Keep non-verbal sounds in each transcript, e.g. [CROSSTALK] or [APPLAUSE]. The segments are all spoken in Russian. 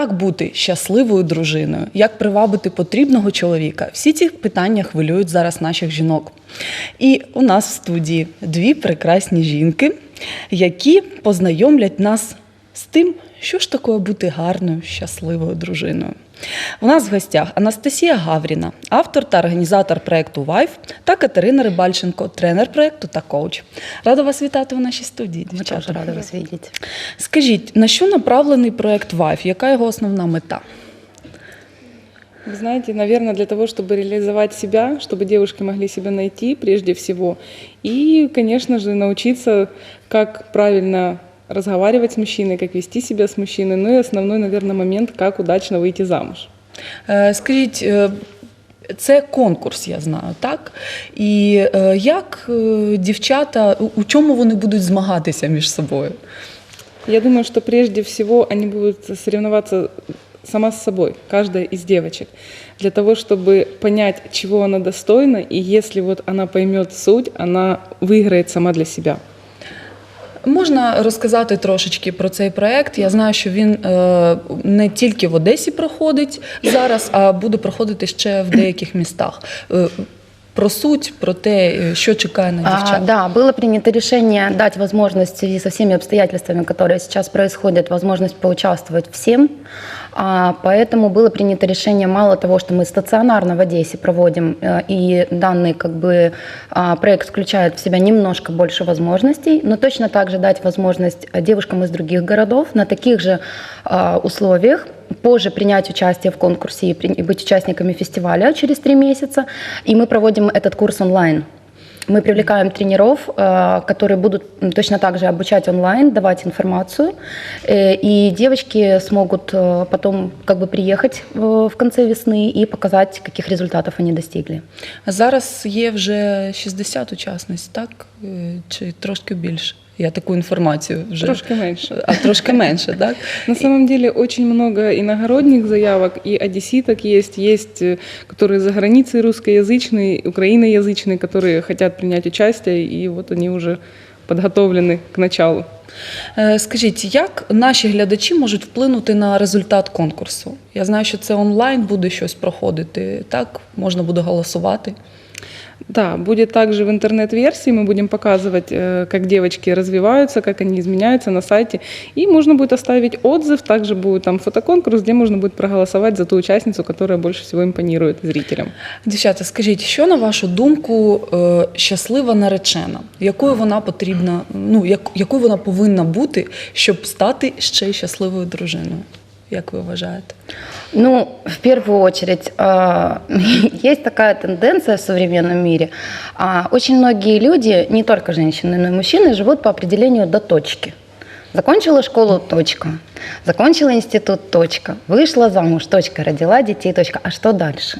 Як бути щасливою дружиною, як привабити потрібного чоловіка? Всі ці питання хвилюють зараз наших жінок. І у нас в студії дві прекрасні жінки, які познайомлять нас з тим, що ж таке бути гарною, щасливою дружиною. У нас в гостях Анастасія Гавріна, автор та організатор проєкту Вайф, та Катерина Рибальченко, тренер проєкту та коуч. Рада вас вітати в нашій студії. Мы дівчата. тоже рады вас видеть. Скажіть, на що направлений проєкт Вайф? Яка його основна мета? Вы знаете, наверное, для того, чтобы реализовать себя, чтобы девушки могли себя найти прежде всего. И, конечно же, научиться, как правильно разговаривать с мужчиной, как вести себя с мужчиной. Ну и основной, наверное, момент, как удачно выйти замуж. Е, Скажіть, е, це конкурс, я знаю, так? І е, як е, дівчата, у- у чому вони будуть змагатися між собою? Я думаю, что прежде всего они будут соревноваться сама с собой, каждая из девочек, для того, чтобы понять, чего она достойна, и если вот она поймет суть, она выиграет сама для себя. Можна розказати трошечки про цей проект. Я знаю, що він е, не тільки в Одесі проходить зараз, а буде проходити ще в деяких містах. Про суть, про те, е, що чекає на А, дівчат. да, было принято решение дать возможность в связи со всеми обстоятельствами, которые сейчас происходят, возможность поучаствовать всем. А, поэтому было принято решение, мало того, что мы стационарно в Одессе проводим, э, и данный как бы, а, проект включает в себя немножко больше возможностей, но точно так же дать возможность девушкам из других городов на таких же а, условиях позже принять участие в конкурсе и, быть участниками фестиваля через три месяца. И мы проводим этот курс онлайн. Мы привлекаем тренеров, э, которые будут точно так же обучать онлайн, давать информацию. Э, И девочки смогут э, потом как бы приехать в конце весны и показать, каких результатов они достигли. Зараз є вже 60 учасниць, так? Чи трошки більше? Я таку інформацію вже. Трошки меньше. А трошки менше, так? [LAUGHS] На самом деле очень много иногородних заявок, и одесситок есть, есть, э, которые за границей русскоязычные, украиноязычные, которые хотят принять участие, и вот они уже подготовлены к началу. Е, Скажіть, як наші глядачі можуть вплинути на результат конкурсу? Я знаю, що це онлайн буде щось проходити, так? Можна буде голосувати. Да, будет также в интернет-версии, мы будем показывать, э, как девочки развиваются, как они изменяются на сайте, и можно будет оставить отзыв, также будет там фотоконкурс, где можно будет проголосовать за ту участницу, которая больше всего импонирует зрителям. Дівчата, скажіть, що на вашу думку е, щаслива наречена? Якою вона потрібна, ну як, якою вона повинна бути, щоб стати ще й щасливою дружиною? Як ви вважаєте? Ну, в первую очередь, а, [LAUGHS] есть такая тенденция в современном мире. А, Очень многие люди, не только женщины, но и мужчины, живут по определению до точки. Закончила школу, точка. Закончила институт, точка. Вышла замуж, точка. Родила детей, точка. А что дальше?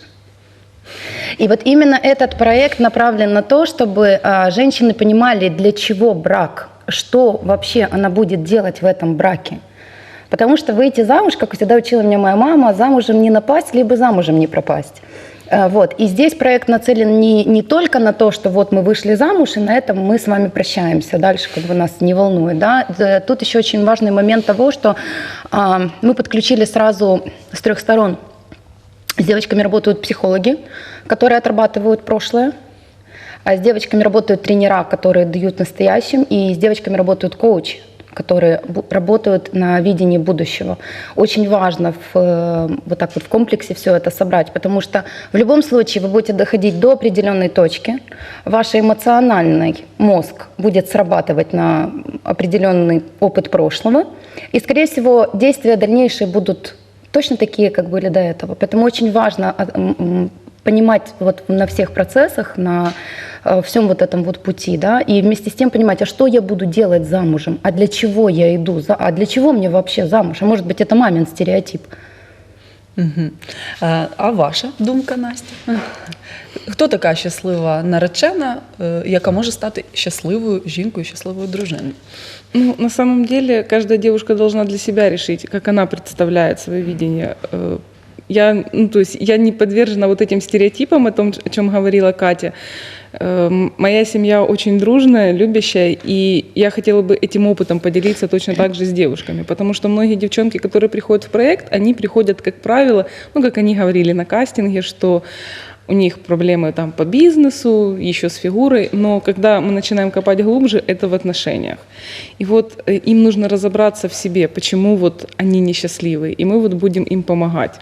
И вот именно этот проект направлен на то, чтобы а, женщины понимали, для чего брак, что вообще она будет делать в этом браке. Потому что выйти замуж, как всегда учила меня моя мама, замужем не напасть, либо замужем не пропасть. Э, Вот. И здесь проект нацелен не, не только на то, что вот мы вышли замуж, и на этом мы с вами прощаемся. Дальше как бы нас не волнует. Да? Д- Тут еще очень важный момент того, что а, мы подключили сразу с трех сторон. С девочками работают психологи, которые отрабатывают прошлое. А с девочками работают тренера, которые дают настоящим. И с девочками работают коучи, которые работают на видении будущего. Очень важно в, э, вот так вот в комплексе все это собрать, потому что в любом случае вы будете доходить до определенной точки, ваш эмоциональный мозг будет срабатывать на определенный опыт прошлого, и, скорее всего, действия дальнейшие будут точно такие, как были до этого. Поэтому очень важно а, понимать вот на всех процессах, на э, всем вот этом вот пути, да, и вместе с тем понимать, а что я буду делать замужем, а для чего я иду, за- а для чего мне вообще замуж, а может быть это мамин стереотип. Угу. А ваша думка, Настя? Хто така щаслива наречена, яка може стати щасливою жінкою, щасливою дружиною? Ну, на самом деле, каждая девушка должна для себя решить, как она представляет свое видение э, Я, ну, то есть я не подвержена вот этим стереотипам, о том, о чем говорила Катя. Эм, Моя семья очень дружная, любящая, и я хотела бы этим опытом поделиться точно так же с девушками, потому что многие девчонки, которые приходят в проект, они приходят, как правило, ну, как они говорили на кастинге, что у них проблемы там по бизнесу, еще с фигурой, но когда мы начинаем копать глубже, это в отношениях. И вот э, им нужно разобраться в себе, почему вот они несчастливы, и мы вот будем им помогать.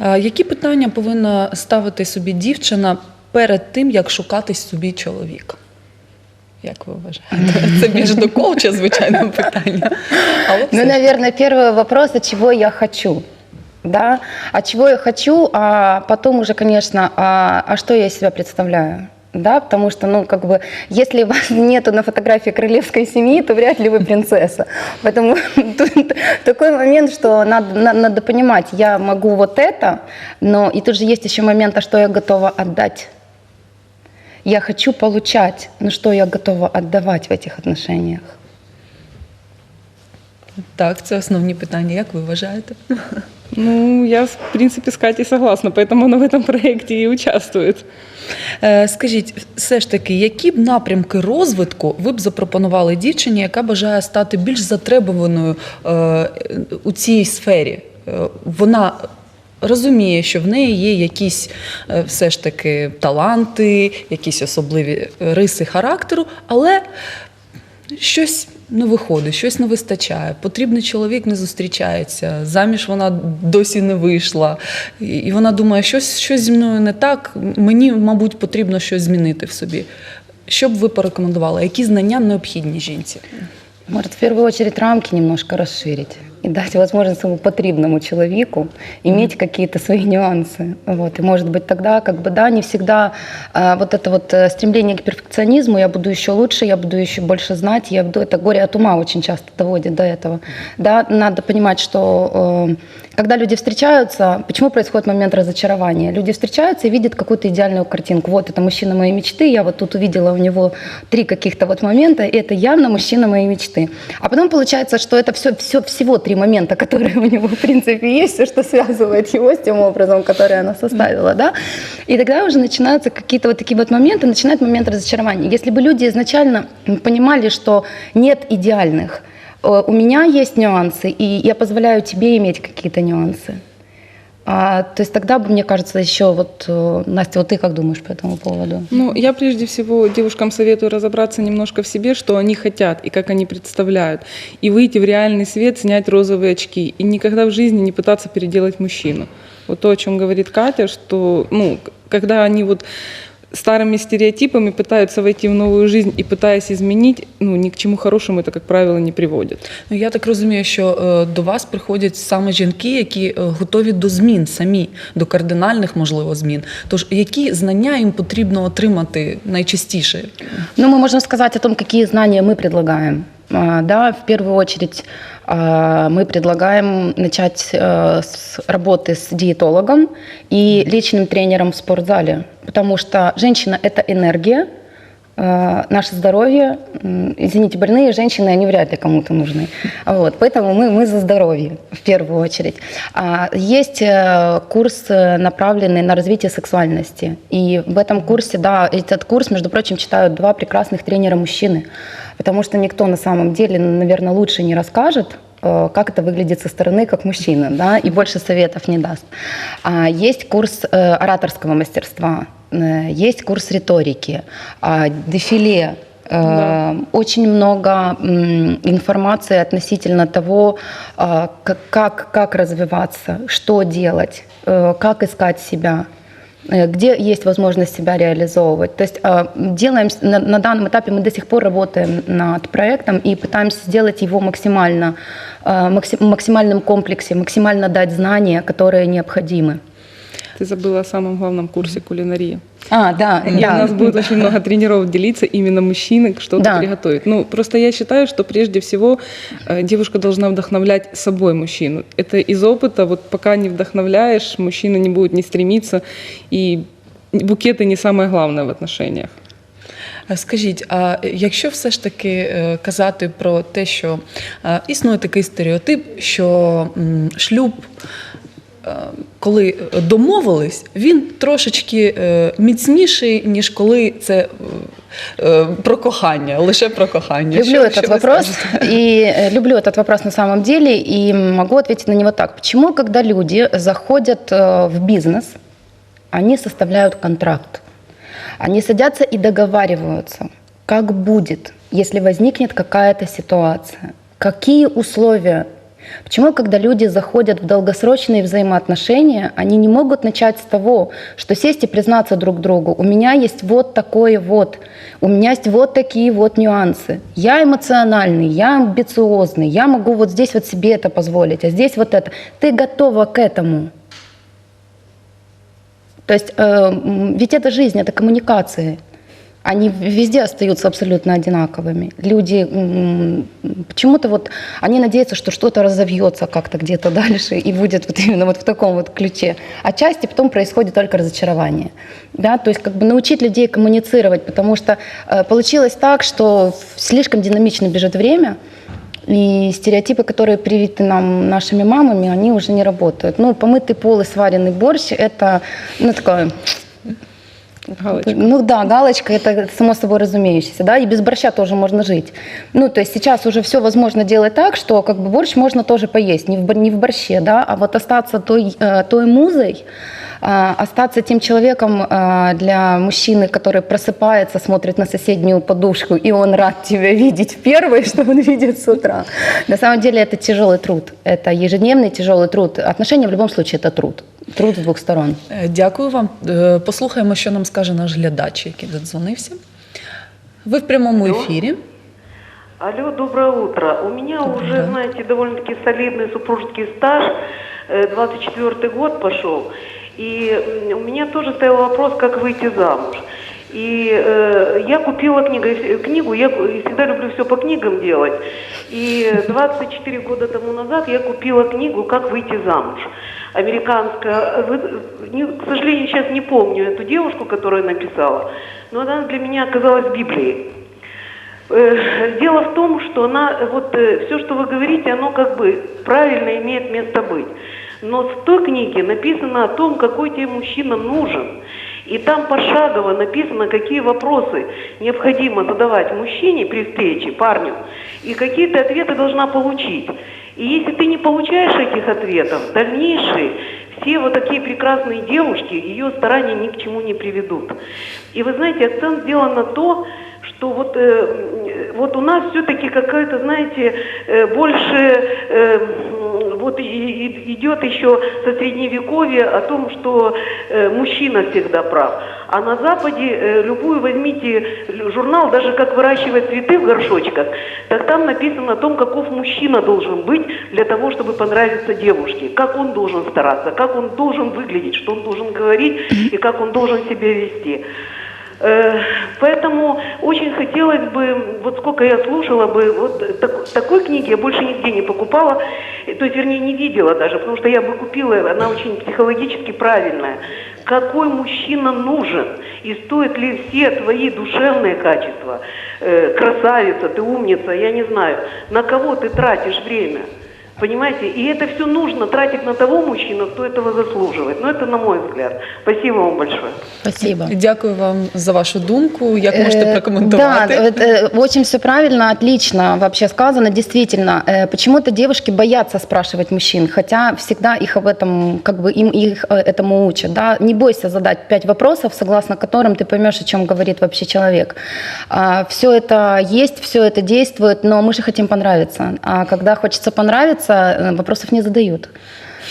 Е, Які питання повинна ставити собі дівчина перед тим, як шукати собі чоловіка? Як ви вважаєте? [LAUGHS] Це більш до коуча, звичайно, питання. Але Ну, мабуть, перший наверное, первый вопрос, а чего я хочу? Да, а чего я хочу, а потом уже, конечно, а, а что я из себя представляю? Да, потому что, ну, как бы, если вас [LAUGHS] нету на фотографии королевской семьи, то вряд ли вы принцесса. Поэтому [LAUGHS] такой момент, что надо, на- надо понимать, я могу вот это, но и тут же есть еще момент, а что я готова отдать. Я хочу получать, но что я готова отдавать в этих отношениях? Так, це основні питання. Як ви вважаєте? Ну, я, в принципе, с Катей согласна, поэтому она в этом проекте и участвует. Е, Скажіть, все ж таки, які б напрямки розвитку ви б запропонували дівчині, яка бажає стати більш затребуваною е, у цій сфері? Е, Вона розуміє, що в неї є якісь все ж таки таланти, якісь особливі риси характеру, але щось не виходить, щось не вистачає. Потрібний чоловік не зустрічається. Заміж вона досі не вийшла. І- І вона думає, щось, щось зі мною не так. Мені, мабуть, потрібно щось змінити в собі. Що б ви порекомендували? Які знання необхідні жінці? Может, в первую очередь рамки немножко расширить и дать возможность своему потребному человеку иметь какие-то свои нюансы. Вот. И может быть тогда, как бы, да, не всегда а, вот это вот э, стремление к перфекционизму, я буду еще лучше, я буду еще больше знать, я буду, это горе от ума очень часто доводит до этого. Да, надо понимать, что э, когда люди встречаются, почему происходит момент разочарования? Люди встречаются и видят какую-то идеальную картинку. Вот это мужчина моей мечты, я вот тут увидела у него три каких-то вот момента, и это явно мужчина моей мечты. А потом получается, что это все, все, всего три момента, которые у него в принципе есть, все, что связывает его с тем образом, который она составила, да? И тогда уже начинаются какие-то вот такие вот моменты, начинает момент разочарования. Если бы люди изначально понимали, что нет идеальных, Э, у меня есть нюансы, и я позволяю тебе иметь какие-то нюансы. А, то есть тогда бы, мне кажется, еще вот, э, Настя, вот ты как думаешь по этому поводу? Ну, я прежде всего девушкам советую разобраться немножко в себе, что они хотят и как они представляют, и выйти в реальный свет, снять розовые очки, и никогда в жизни не пытаться переделать мужчину. Вот то, о чем говорит Катя, что, ну, когда они вот старыми стереотипами пытаются войти в новую жизнь и пытаясь изменить, ну, ни к чему хорошему это, как правило, не приводит. Ну, я так розумію, що е, до вас приходять саме жінки, які е, готові до змін самі, до кардинальних, можливо, змін. Тож, які знання їм потрібно отримати найчастіше? Ну, мы можем сказать о том, какие знания мы предлагаем. А, Да, в первую очередь а, мы предлагаем начать э, с работы с диетологом и личным тренером в спортзале, потому что женщина – это энергия, наше здоровье, извините, больные женщины, они вряд ли кому-то нужны. Вот, поэтому мы, мы за здоровье в первую очередь. А, Есть э, курс, э, направленный на развитие сексуальности. И в этом курсе, да, этот курс, между прочим, читают два прекрасных тренера мужчины, потому что никто на самом деле, наверное, лучше не расскажет, э, как это выглядит со стороны, как мужчина, да, и больше советов не даст. А, Есть курс э, ораторского мастерства, э, есть курс риторики, а, дефиле, Э, Да. Очень много информации относительно того, а, как, как, развиваться, что делать, э, как искать себя э, где есть возможность себя реализовывать. То есть э, делаем на, на данном этапе мы до сих пор работаем над проектом и пытаемся сделать его максимально э, макси- максимальном комплексе, максимально дать знания, которые необходимы Ты забыла о самом главном курсе кулинарии. А, да, И у нас будет очень много тренеров делиться именно мужчины, что-то Да. приготовить. Ну, просто я считаю, что прежде всего э, девушка должна вдохновлять собой мужчину. Это из опыта, вот пока не вдохновляешь, мужчина не будет не стремиться, и букеты не самое главное в отношениях. Е, Скажіть, а якщо все ж таки е, казати про те, що е, існує такий стереотип, що м, шлюб е, коли е, домовились, він трошечки е, міцніший, ніж коли це е, е, про кохання, лише про кохання. Люблю Що- этот що ви вопрос скажете? и э, люблю этот вопрос на самом деле и могу ответить на него так. Почему, когда люди заходят э, в бизнес, они составляют контракт, они садятся и договариваются, как будет, если возникнет какая-то ситуация, какие условия. Почему, когда люди заходят в долгосрочные взаимоотношения, они не могут начать с того, что сесть и признаться друг другу, у меня есть вот такое вот, у меня есть вот такие вот нюансы. Я эмоциональный, я амбициозный, я могу вот здесь вот себе это позволить, а здесь вот это. Ты готова к этому. То есть э, ведь это жизнь, это коммуникации. Они везде остаются абсолютно одинаковыми. Люди почему-то вот они надеются, что что-то разовьется как-то где-то [LAUGHS] дальше и будет вот именно вот в таком вот ключе. Отчасти потом происходит только разочарование. Да? То есть как бы научить людей коммуницировать, потому что э, получилось так, что слишком динамично бежит время, и стереотипы, которые привиты нам нашими мамами, они уже не работают. Ну, помытый пол и сваренный борщ – это, ну, такое Галочка. ну да, галочка это само собой разумеющееся, да, и без борща тоже можно жить. Ну, то есть сейчас уже все возможно делать так, что как бы борщ можно тоже поесть, не в, не в борще, да, а вот остаться той, э, той музой, а, остаться тем человеком а, для мужчины, который просыпается, смотрит на соседнюю подушку, и он рад тебя видеть первый, [LAUGHS] что он видит с утра. На самом деле это тяжелый труд, это ежедневный тяжелый труд. Отношения в любом случае это труд, труд с двух сторон. Е, Дякую вам. Е, Послухаємо, що нам скаже наш глядач, який додзвонився. Ви в прямому Алло. ефірі. Алло, доброе утро. У меня Доброе. уже, знаете, довольно-таки солидный супружеский стаж. Э, 24 год пошел. И м, у меня тоже стоял вопрос, как выйти замуж. И э, я купила книгу, э, книгу, я всегда люблю все по книгам делать. И 24 года тому назад я купила книгу «Как выйти замуж». Американская. К сожалению, сейчас не помню эту девушку, которая написала, но она для меня оказалась Библией. Э, Дело в том, что она, э, вот все, что вы говорите, оно как бы правильно имеет место быть. Но в той книге написано о том, какой тебе мужчина нужен. И там пошагово написано, какие вопросы необходимо задавать мужчине при встрече, парню, и какие ты ответы должна получить. И если ты не получаешь этих ответов, дальнейшие все вот такие прекрасные девушки, ее старания ни к чему не приведут. И вы знаете, акцент сделан на то, что вот, э, вот у нас все-таки какая-то, знаете, э, больше э, вот и- и- идет еще со средневековья о том, что э, мужчина всегда прав. А на Западе э, любую возьмите журнал, даже как выращивать цветы в горшочках, так там написано о том, каков мужчина должен быть для того, чтобы понравиться девушке, как он должен стараться, как он должен выглядеть, что он должен говорить и как он должен себя вести. Э, Поэтому очень хотелось бы, вот сколько я слушала бы, вот так- такой книги я больше нигде не покупала, э, то есть, вернее, не видела даже, потому что я бы купила, она очень психологически правильная. Какой мужчина нужен и стоит ли все твои душевные качества, э, красавица, ты умница, я не знаю, на кого ты тратишь время? Понимаете? И это все нужно тратить на того мужчину, кто этого заслуживает. Но это на мой взгляд. Спасибо вам большое. Спасибо. Дякую вам за вашу думку. Як можете Э, прокоментувати? Да, это, э, очень все правильно, отлично вообще сказано. Действительно, э, почему-то девушки боятся спрашивать мужчин, хотя всегда их об этом, как бы им их этому учат. Да? Не бойся задать пять вопросов, согласно которым ты поймешь, о чем говорит вообще человек. все это есть, все это действует, но мы же хотим понравиться. А когда хочется понравиться, э, вопросов не задают.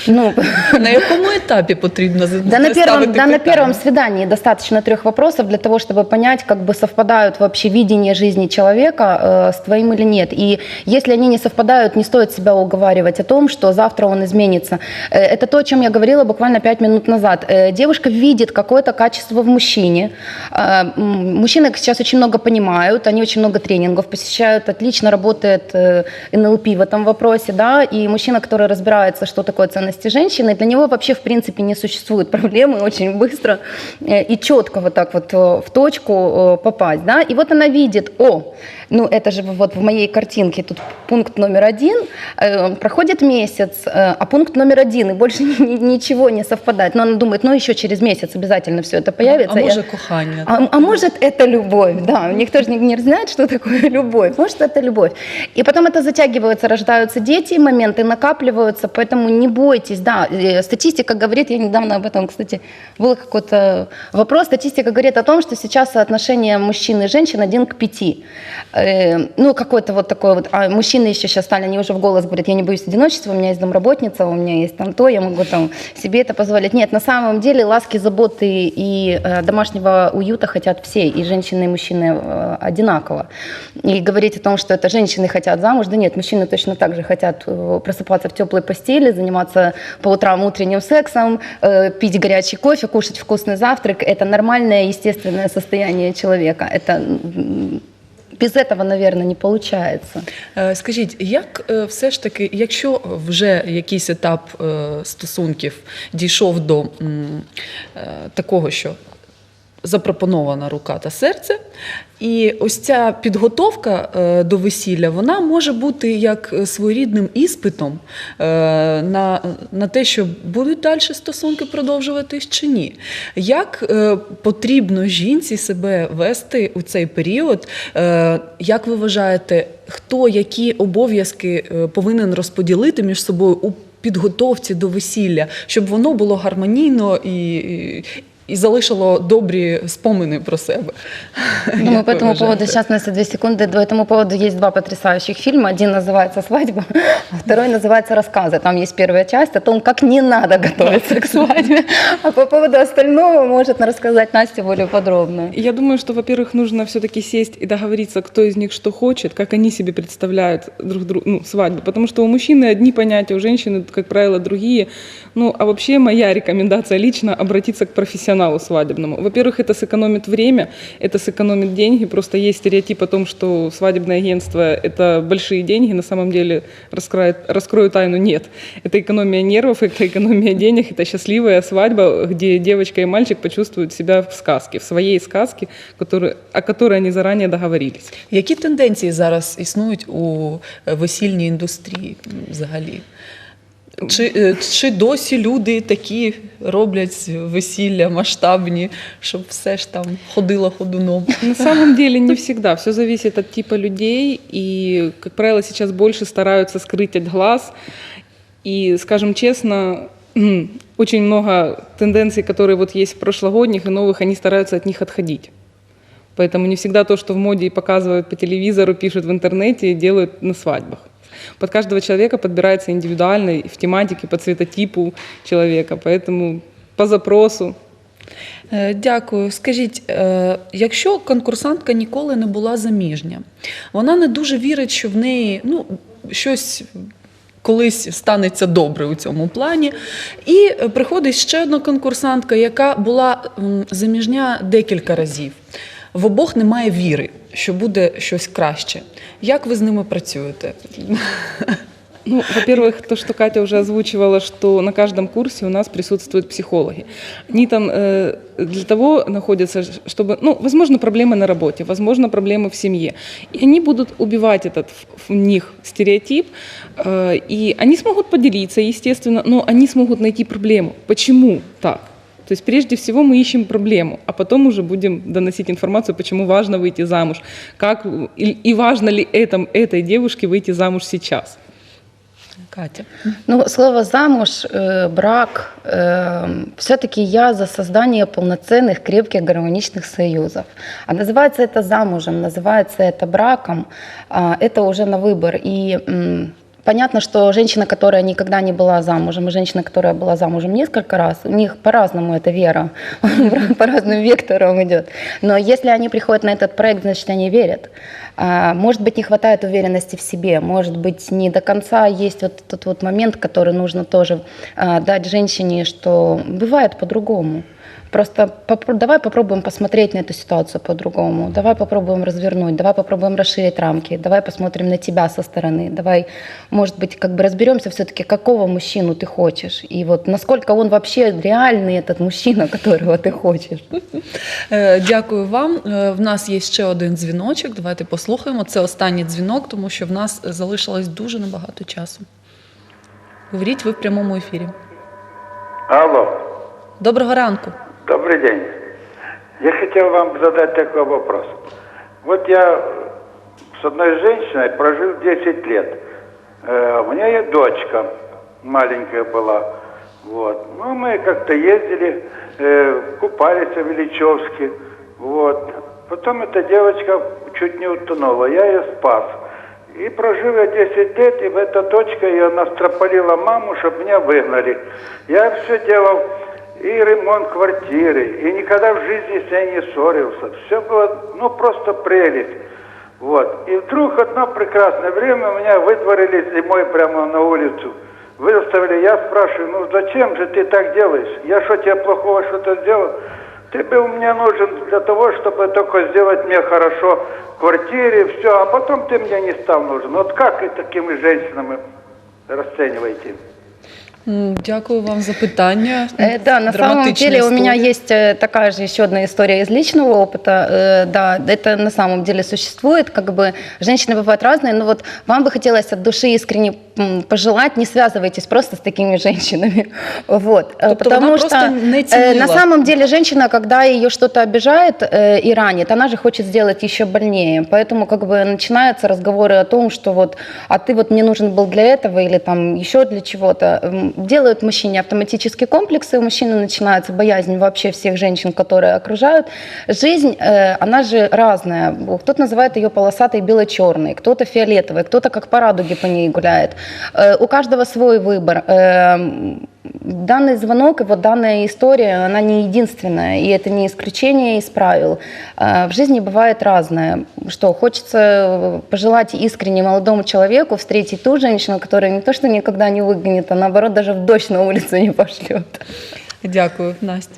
Ну, [LAUGHS] На якому етапі потрібно да на, первом, да на первом свидании достаточно трех вопросов для того, чтобы понять, как бы совпадают вообще видение жизни человека э, с твоим или нет. И если они не совпадают, не стоит себя уговаривать о том, что завтра он изменится. Э, это то, о чем я говорила буквально пять минут назад. Э, девушка видит какое-то качество в мужчине. Э, мужчины сейчас очень много понимают, они очень много тренингов посещают, отлично работает э, НЛП в этом вопросе, да, и мужчина, который разбирается, что такое ценность ответственности женщины, для него вообще в принципе не существует [LAUGHS] проблемы очень быстро э, и четко вот так вот э, в точку э, попасть, да, и вот она видит, о, ну это же вот в моей картинке тут пункт номер один, э, проходит месяц, э, а пункт номер один, и больше [LAUGHS] ни- ни- ничего не совпадает, но она думает, ну еще через месяц обязательно все это появится. А Я- може кохання? а, а может это любовь, да, никто же не, не знает, что такое [LAUGHS] любовь, может это любовь. И потом это затягивается, рождаются дети, моменты накапливаются, поэтому не бойтесь, да, э, статистика говорит, я недавно об этом, кстати, был какой-то вопрос, статистика говорит о том, что сейчас соотношение мужчин и женщин один к пяти. Э, ну, какой-то вот такой вот, а мужчины еще сейчас стали, они уже в голос говорят, я не боюсь одиночества, у меня есть домработница, у меня есть там то, я могу там себе это позволить. Нет, на самом деле ласки, заботы и э, домашнего уюта хотят все, и женщины, и мужчины э, одинаково. И говорить о том, что это женщины хотят замуж, да нет, мужчины точно так же хотят э, просыпаться в теплой постели, заниматься по утрам утренним сексом, э, пить горячий кофе, кушать вкусный завтрак. Это нормальное, естественное состояние человека. Это без этого, наверное, не получается. Е, Скажіть, як е, все ж таки, якщо вже якийсь етап е, стосунків дійшов до такого, що запропонована рука та серце, і ось ця підготовка е, до весілля, вона може бути як е, своєрідним іспитом е, на, на те, що будуть далі стосунки продовжуватись чи ні. Як потрібно жінці себе вести у цей період? Як ви вважаєте, хто які обов'язки повинен розподілити між собою у підготовці до весілля, щоб воно було гармонійно і, і, і залишило добрі спомини про себе? Думаю, Як по ви этому поводу, вважаєте? сейчас у нас есть две секунды, по этому поводу есть два потрясающих фильма. Один называется «Свадьба», а второй называется «Рассказы». Там есть первая часть о том, как не надо готовиться к свадьбе. А по поводу остального может рассказать Настя более подробно. Я думаю, что, во-первых, нужно все-таки сесть и договориться, кто из них что хочет, как они себе представляют друг другу ну, свадьбу. Потому что у мужчины одни понятия, у женщины, как правило, другие. Ну, а вообще моя рекомендация лично обратиться к профессионалу свадебному. Во-первых, это сэкономит время, это сэкономит деньги. Просто есть стереотип о том, что свадебное агентство – это большие деньги. На самом деле, раскроет, раскрою тайну, нет. Это экономия нервов, это [LAUGHS] экономия денег, это счастливая свадьба, где девочка и мальчик почувствуют себя в сказке, в своей сказке, который, о которой они заранее договорились. Які тенденції зараз існують у е, весільній індустрії м, взагалі? Чи, е, чи досі люди такі роблять весілля масштабні, щоб все ж там ходило ходуном? [LAUGHS] На самом деле не всегда. Все зависит от типа людей. И, как правило, сейчас больше стараются скрыть от глаз. И, скажем честно, [CLEARS THROAT] очень много тенденций, которые вот есть в прошлогодних и новых, они стараются от них отходить. Поэтому не всегда то, что в моде и показывают по телевизору, пишут в интернете, делают на свадьбах. Под каждого человека подбирается индивидуально в тематике, по цветотипу человека. Поэтому по запросу Е, Дякую. Скажіть, е, якщо конкурсантка ніколи не була заміжня, вона не дуже вірить, що в неї ну, щось колись станеться добре у цьому плані. І приходить ще одна конкурсантка, яка була заміжня декілька разів. В обох немає віри, що буде щось краще. Як ви з ними працюєте? Ну, во-первых, то, что Катя уже озвучивала, что на каждом курсе у нас присутствуют психологи. Они там э, для того находятся, чтобы, ну, возможно, проблемы на работе, возможно, проблемы в семье. И они будут убивать этот в, них стереотип, э, и они смогут поделиться, естественно, но они смогут найти проблему. Почему так? То есть прежде всего мы ищем проблему, а потом уже будем доносить информацию, почему важно выйти замуж, как и, и важно ли этом, этой девушке выйти замуж сейчас. Катя. Ну, слово замуж, э, брак, все-таки я за создание полноценных, крепких, гармоничных союзов. А называется это замужем, называется это браком, а, это уже на выбор. И Понятно, что женщина, которая никогда не была замужем, и женщина, которая была замужем несколько раз, у них по-разному эта вера, [LAUGHS] по разным векторам идет. Но если они приходят на этот проект, значит, они верят. А, Может быть, не хватает уверенности в себе, может быть, не до конца есть вот тот вот момент, который нужно тоже а, дать женщине, что бывает по-другому. Просто попро- давай попробуем посмотреть на эту ситуацию по-другому, давай попробуем развернуть, давай попробуем расширить рамки, давай посмотрим на тебя со стороны, давай, может быть, как бы разберемся все-таки, какого мужчину ты хочешь, и вот насколько он вообще реальный, этот мужчина, [LAUGHS] которого ты хочешь. Е, Дякую вам. Е, В нас є ще один дзвіночок. Давайте послухаємо. Це останній дзвінок, тому що в нас залишилось дуже небагато часу. Говоріть ви в прямому ефірі. Алло, Доброго ранку. Добрый день. Я хотел вам задать такой вопрос. Вот я с одной женщиной прожил 10 лет. Э, У меня есть дочка, маленькая была. Вот. Ну, мы как-то ездили, э, купались в Ильичевске. Вот. Потом эта девочка чуть не утонула, я ее спас. И прожил я 10 лет, и эта дочка ее настропалила маму, чтобы меня выгнали. Я все делал, и ремонт квартиры, и никогда в жизни с ней не ссорился. Все было, ну, просто прелесть. Вот. И вдруг одно прекрасное время меня выдворили зимой прямо на улицу. Выставили, я спрашиваю, ну зачем же ты так делаешь? Я что, тебе плохого что-то сделал? Ты был мне нужен для того, чтобы только сделать мне хорошо в квартире, все, а потом ты мне не стал нужен. Вот как и такими женщинами расцениваете? М, Дякую вам за питання. Э, Да, на самом Драматична деле у меня історія. есть э, такая же еще одна история из личного опыта. Э, Да, это на самом деле существует. Как бы женщины бывают разные, но вот вам бы хотелось от души искренне м, пожелать, не связывайтесь просто с такими женщинами. Вот. Э, Тобто вона просто не э, цінила. на самом деле женщина, когда ее что-то обижает э, и ранит, она же хочет сделать еще больнее. Поэтому как бы начинаются разговоры о том, что вот, а ты вот мне нужен был для этого или там еще для чего-то. Делают мужчине автоматические комплексы, у мужчины начинается боязнь вообще всех женщин, которые окружают. Жизнь, э, она же разная. Кто-то называет ее полосатой бело-черной, кто-то фиолетовой, кто-то как по радуге по ней гуляет. Э, У каждого свой выбор. Э, Данный звонок и вот данная история, она не единственная, и это не исключение из правил. В жизни бывает разное. Что, хочется пожелать искренне молодому человеку встретить ту женщину, которая не то что никогда не выгонит, а наоборот даже в дождь на улицу не пошлет. Дякую, Настя.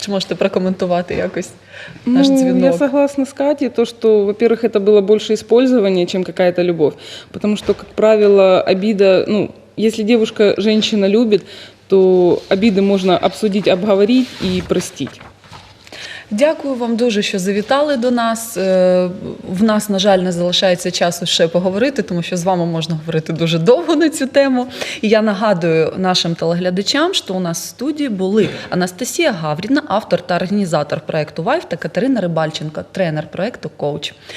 Чи можете прокоментувати якось наш Ну, дзвінок? Я согласна с Катей, то, что, во-первых, это было больше использование, чем какая-то любовь. Потому что, как правило, обида, ну, если девушка женщина любит, то обиды можно обсудить, обговорить и простить. Дякую вам дуже, що завітали до нас. Е, В нас, на жаль, не залишається часу ще поговорити, тому що з вами можна говорити дуже довго на цю тему. І я нагадую нашим телеглядачам, що у нас в студії були Анастасія Гавріна, автор та організатор проекту Вайф та Катерина Рибальченко, тренер проекту Коуч.